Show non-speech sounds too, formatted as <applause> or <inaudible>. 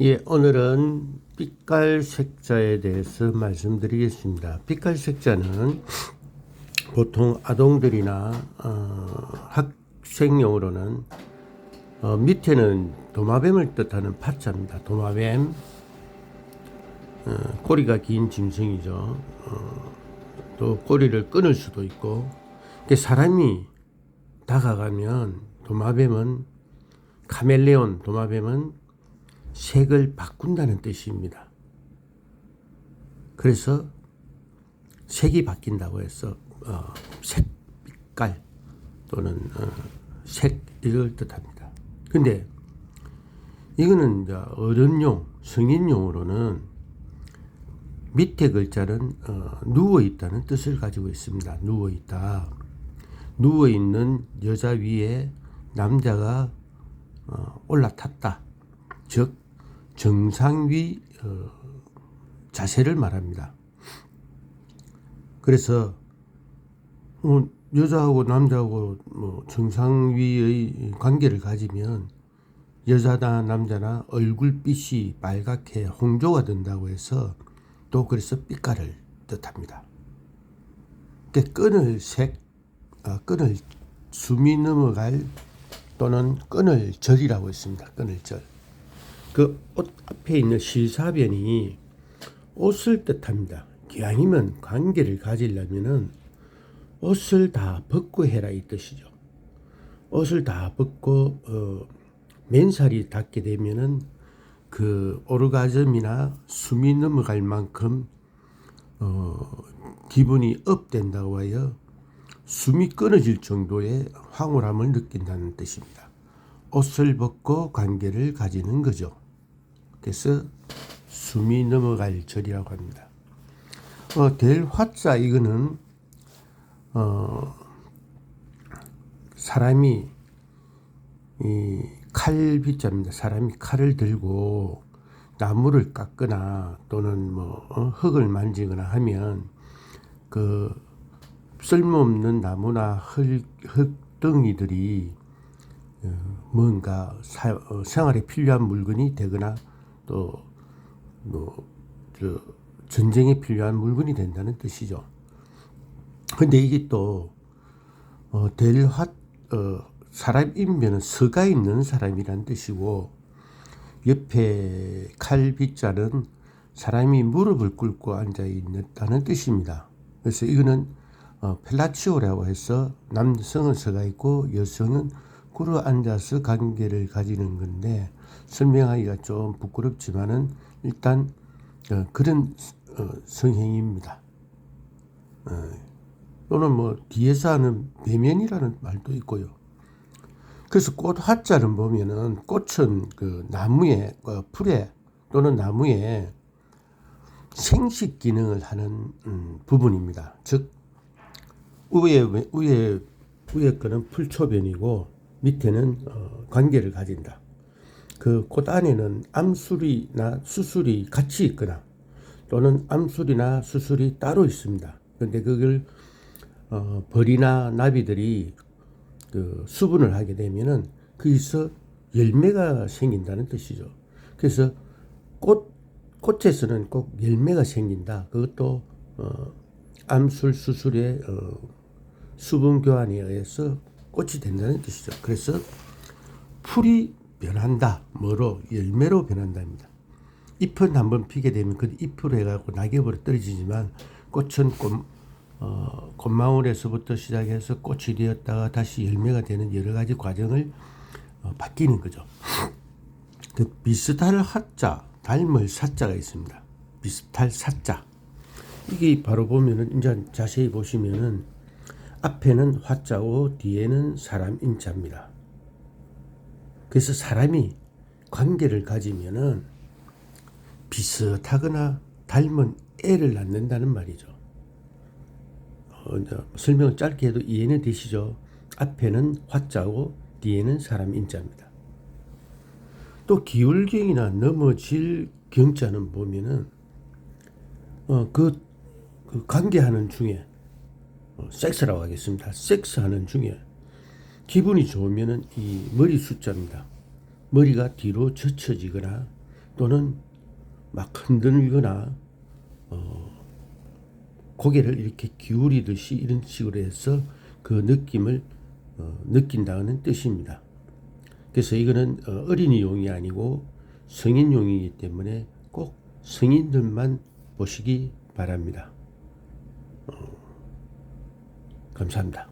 예, 오늘은 빛깔 색자에 대해서 말씀드리겠습니다. 빛깔 색자는 보통 아동들이나 어, 학생용으로는 어, 밑에는 도마뱀을 뜻하는 파자입니다. 도마뱀 어, 꼬리가 긴 짐승이죠. 어, 또 꼬리를 끊을 수도 있고 그 사람이 다가가면 도마뱀은 카멜레온 도마뱀은 색을 바꾼다는 뜻입니다. 그래서 색이 바뀐다고 해서 어, 색깔 또는 어, 색 이걸 뜻합니다. 근데 이거는 이제 어른용 성인용으로는 밑에 글자는 어, 누워 있다는 뜻을 가지고 있습니다. 누워 있다. 누워 있는 여자 위에 남자가 어, 올라탔다. 즉 정상위 어, 자세를 말합니다. 그래서 어, 여자하고 남자하고 뭐 정상위의 관계를 가지면 여자나 남자나 얼굴빛이 빨갛게 홍조가 된다고 해서 또 그래서 빛깔을 뜻합니다. 그 끈을 색, 아, 끈을 숨이 넘어갈 또는 끈을 절이라고 있습니다. 끈을 절. 그 옷 앞에 있는 시사변이 옷을 뜻합니다. 기왕이면 관계를 가지려면은 옷을 다 벗고 해라 이 뜻이죠. 옷을 다 벗고 어, 맨살이 닿게 되면은 그 오르가즘이나 숨이 넘어갈 만큼 어, 기분이 업된다고 하여 숨이 끊어질 정도의 황홀함을 느낀다는 뜻입니다. 옷을 벗고 관계를 가지는 거죠. 그래서 숨이 넘어갈 절이라고 합니다. 어, 될 화자 이거는 어, 사람이 이 칼 빗자입니다. 사람이 칼을 들고 나무를 깎거나 또는 뭐 어, 흙을 만지거나 하면 그 쓸모없는 나무나 흙, 흙 덩이들이 어, 뭔가 사, 어, 생활에 필요한 물건이 되거나 또뭐 전쟁에 필요한 물건이 된다는 뜻이죠. 근데 이게 또 어, 델화 어, 사람 인면은 서가 있는 사람이란 뜻이고 옆에 칼빗자는 사람이 무릎을 꿇고 앉아 있다는 뜻입니다. 그래서 이거는 어, 펠라치오라고 해서 남성은 서가 있고 여성은 꿇어 앉아서 관계를 가지는 건데 설명하기가 좀 부끄럽지만은 일단 어, 그런 어, 성행입니다. 어, 또는 뭐 뒤에서 하는 배면이라는 말도 있고요. 그래서 꽃 화자를 보면은 꽃은 그 나무에 그 풀에 또는 나무에 생식 기능을 하는 음, 부분입니다. 즉 위에 위에 위에 거는 풀초변이고 밑에는 어, 관계를 가진다. 그 꽃 안에는 암술이나 수술이 같이 있거나 또는 암술이나 수술이 따로 있습니다. 그런데 그걸 어, 벌이나 나비들이 그 수분을 하게 되면은 거기서 열매가 생긴다는 뜻이죠. 그래서 꽃 꽃에서는 꼭 열매가 생긴다. 그것도 어, 암술 수술의 어, 수분 교환에 의해서 꽃이 된다는 뜻이죠. 그래서 풀이 변한다. 뭐로 열매로 변한답니다. 잎은 한번 피게 되면 그 잎으로 해갖고 낙엽으로 떨어지지만 꽃은 꽃, 어, 꽃망울에서부터 시작해서 꽃이 되었다가 다시 열매가 되는 여러 가지 과정을 어, 바뀌는 거죠. <laughs> 그 비슷할 하자, 닮을 사자가 있습니다. 비슷할 사자. 이게 바로 보면은 이제 자세히 보시면은 앞에는 화자고 뒤에는 사람 인자입니다. 그래서 사람이 관계를 가지면은 비슷하거나 닮은 애를 낳는다는 말이죠. 어, 설명을 짧게 해도 이해는 되시죠? 앞에는 화자고 뒤에는 사람 인자입니다. 또 기울경이나 넘어질 경자는 보면은 어, 그, 그 관계하는 중에 어, 섹스라고 하겠습니다. 섹스하는 중에 기분이 좋으면은 이 머리 숫자입니다. 머리가 뒤로 젖혀지거나 또는 막 흔들거나 어, 고개를 이렇게 기울이듯이 이런 식으로 해서 그 느낌을 어, 느낀다는 뜻입니다. 그래서 이거는 어, 어린이용이 아니고 성인용이기 때문에 꼭 성인들만 보시기 바랍니다. 어, 감사합니다.